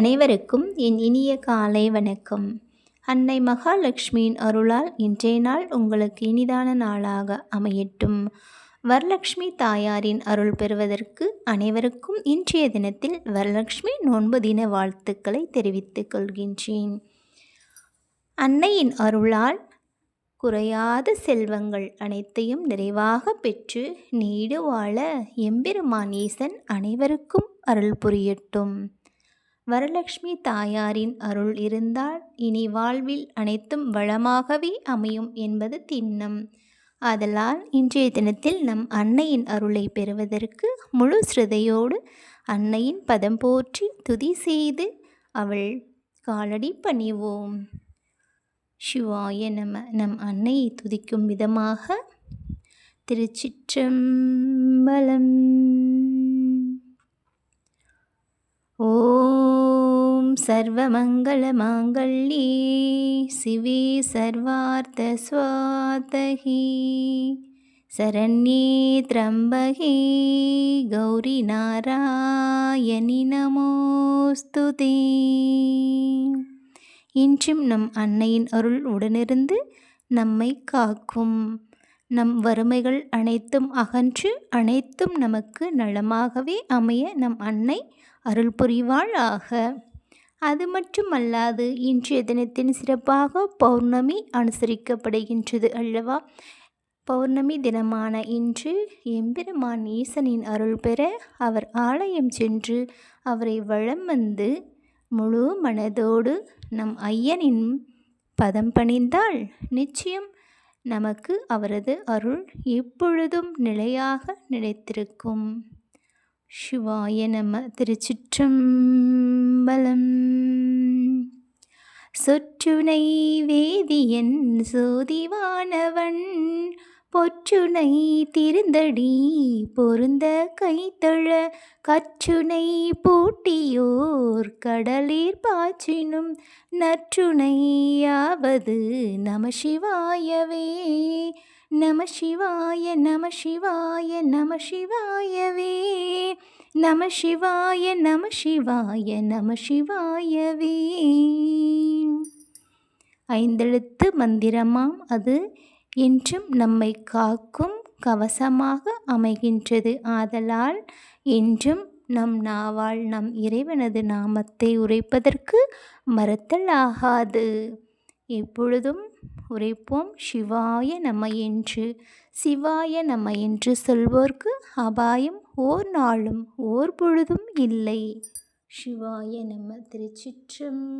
அனைவருக்கும் என் இனிய காலை வணக்கம். அன்னை மகாலட்சுமியின் அருளால் இன்றைய நாள் உங்களுக்கு இனிதான நாளாக அமையட்டும். வரலட்சுமி தாயாரின் அருள் பெறுவதற்கு அனைவருக்கும் இன்றைய தினத்தில் வரலட்சுமி நோன்பு தின வாழ்த்துக்களை தெரிவித்துக் கொள்கின்றேன். அன்னையின் அருளால் குறையாத செல்வங்கள் அனைத்தையும் நிறைவாக பெற்று நீடு வாழ எம்பெருமான் ஈசன் அனைவருக்கும் அருள் புரியட்டும். வரலட்சுமி தாயாரின் அருள் இருந்தால் இனி வாழ்வில் அனைத்தும் வளமாகவே அமையும் என்பது திண்ணம். ஆதலால் இன்றைய தினத்தில் நம் அன்னையின் அருளை பெறுவதற்கு முழு ஸ்ருதையோடு அன்னையின் பதம் போற்றி துதி செய்து அவள் காலடி பணிவோம். சிவாய நம நம் அன்னையை துதிக்கும் விதமாக திருச்சிற்றம்பலம் ஓம் சர்வமங்கள மாங்கல்யே சிவே சர்வார்த்த ஸ்வாதகி சரண்யே திரம்பகே கௌரி நாராயணி நமோஸ்துதே இன்றும் நம் அன்னையின் அருள் உடனிருந்து நம்மை காக்கும். நம் வறுமைகள் அனைத்தும் அகன்று அனைத்தும் நமக்கு நலமாகவே அமைய நம் அன்னை அருள் புரிவாளாக அது மட்டுமல்லாது இன்றைய தினத்தின் சிறப்பாக பௌர்ணமி அனுசரிக்கப்படுகின்றது அல்லவா? பௌர்ணமி தினமான இன்று எம்பெருமான் ஈசனின் அருள் பெற அவர் ஆலயம் சென்று அவரை வளம் வந்து முழு மனதோடு நம் ஐயனின் பதம் பணிந்தால் நிச்சயம் நமக்கு அவரது அருள் எப்பொழுதும் நிலையாக நிலைத்திருக்கும். சிவாய நம திருச்சிற்றம்பலம். சொற்றுனை வேதியன் சோதிவானவன். பொற்றுனை திருந்தடி பொருந்த கைத்தழ கற்றுனை பூட்டியோர் கடலீர் பாச்சினும் நற்றுணையாவது நம சிவாயவே நம சிவாய நம சிவாய நம சிவாயவே நம சிவாய நம சிவாய நம சிவாயவே ஐந்தெழுத்து மந்திரமாம் அது. என்றும் நம்மை காக்கும் கவசமாக அமைகின்றது. ஆதலால் என்றும் நம் நாவால் நம் இறைவனது நாமத்தை உரைப்பதற்கு மறுத்தல் ஆகாது. எப்பொழுதும் உரைப்போம் சிவாய நம என்று சிவாய நம என்று சொல்வோர்க்கு அபாயம் ஓர் நாளும் ஓர் பொழுதும் இல்லை. சிவாய நம்ம திருச்சிற்றம்பலம்.